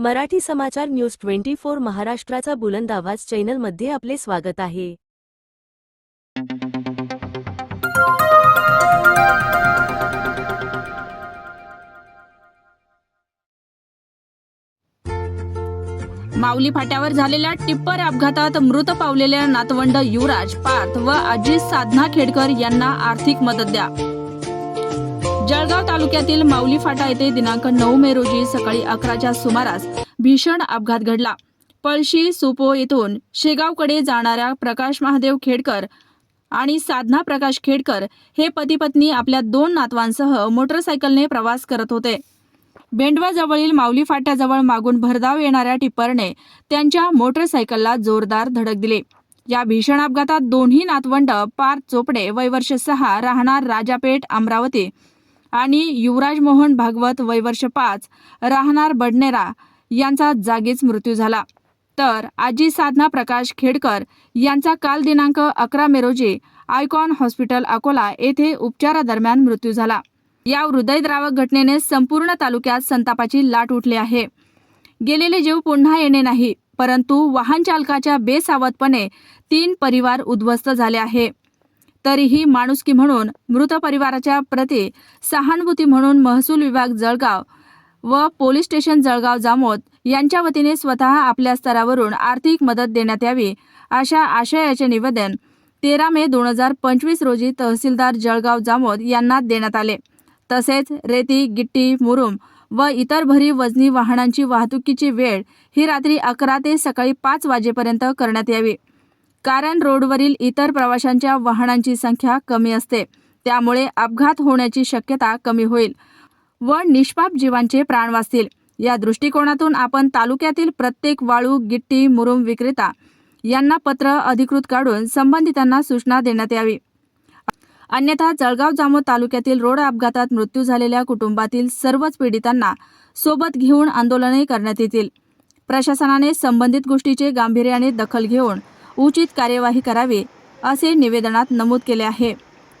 मराठी समाचार news twenty four महाराष्ट्राचा बुलंद आवाज चॅनलमध्ये आपले स्वागत आहे. माऊली फाट्यावर झालेल्या टिप्पर अपघातात मृत पावलेल्या नातवंड युवराज पार्थ व आजी साधना खेडकर यांना आर्थिक मदत द्या. जळगाव तालुक्यातील माऊली फाटा येथे दिनांक नऊ मे रोजी सकाळी अकराच्या सुमारास भीषण अपघात घडला. पळशी सुपो येथून शेगावकडे जाणाऱ्या प्रकाश महादेव खेडकर आणि साधना प्रकाश खेडकर हे पती पत्नी आपल्या दोन नातवांसह मोटरसायकलने प्रवास करत होते. बेंडवाजवळील माऊली फाट्याजवळ मागून भरधाव येणाऱ्या टिप्परने त्यांच्या मोटरसायकलला जोरदार धडक दिली. या भीषण अपघातात दोन्ही नातवंड पार्थ चोपडे वय वर्ष सहा राहणार राजापेठ अमरावती आणि युवराज मोहन भागवत वयवर्ष पाच राहणार बडनेरा यांचा जागीच मृत्यू झाला. तर आजी साधना प्रकाश खेडकर यांचा काल दिनांक अकरा मे रोजी आयकॉन हॉस्पिटल अकोला येथे उपचारादरम्यान मृत्यू झाला. या हृदयद्रावक घटनेने संपूर्ण तालुक्यात संतापाची लाट उठली आहे. गेलेले जीव पुन्हा येणे नाही परंतु वाहन चालकाच्या बेसावधपणे तीन परिवार उद्ध्वस्त झाले आहे. तरीही माणुसकी म्हणून मृत परिवाराच्या प्रती सहानुभूती म्हणून महसूल विभाग जळगाव व पोलीस स्टेशन जळगाव जामोद यांच्या वतीने स्वतः आपल्या स्तरावरून आर्थिक मदत देण्यात यावी अशा आशयाचे निवेदन तेरा मे दोन हजार पंचवीस रोजी तहसीलदार जळगाव जामोद यांना देण्यात आले. तसेच रेती गिट्टी मुरुम व इतर भरी वजनी वाहनांची वाहतुकीची वेळ ही रात्री अकरा ते सकाळी पाच वाजेपर्यंत करण्यात यावी. कारण रोडवरील इतर प्रवाशांच्या वाहनांची संख्या कमी असते. त्यामुळे अपघात होण्याची शक्यता कमी होईल व निष्पाप जीवांचे प्राण वाचतील. या दृष्टिकोनातून आपण तालुक्यातील प्रत्येक वाळू गिट्टी मुरुम विक्रेता यांना पत्र अधिकृत काढून संबंधितांना सूचना देण्यात यावी. अन्यथा जळगाव जामोद तालुक्यातील रोड अपघातात मृत्यू झालेल्या कुटुंबातील सर्वच पीडितांना सोबत घेऊन आंदोलने करण्यात येतील. प्रशासनाने संबंधित गोष्टीचे गांभीर्याने दखल घेऊन उचित कार्यवाही करावी असे निवेदनात नमूद केले आहे.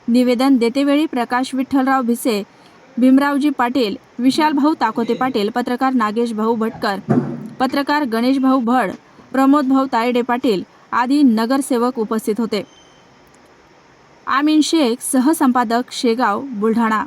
निवेदन देतेवेळी प्रकाश विठ्ठलराव भिसे भीमरावजी पाटील विशालभाऊ ताकोते पाटील पत्रकार नागेश भाऊ भटकर पत्रकार गणेश भाऊ भड प्रमोद भाऊ तायडे पाटील आदी नगरसेवक उपस्थित होते. आमीन शेख सहसंपादक शेगाव बुलढाणा.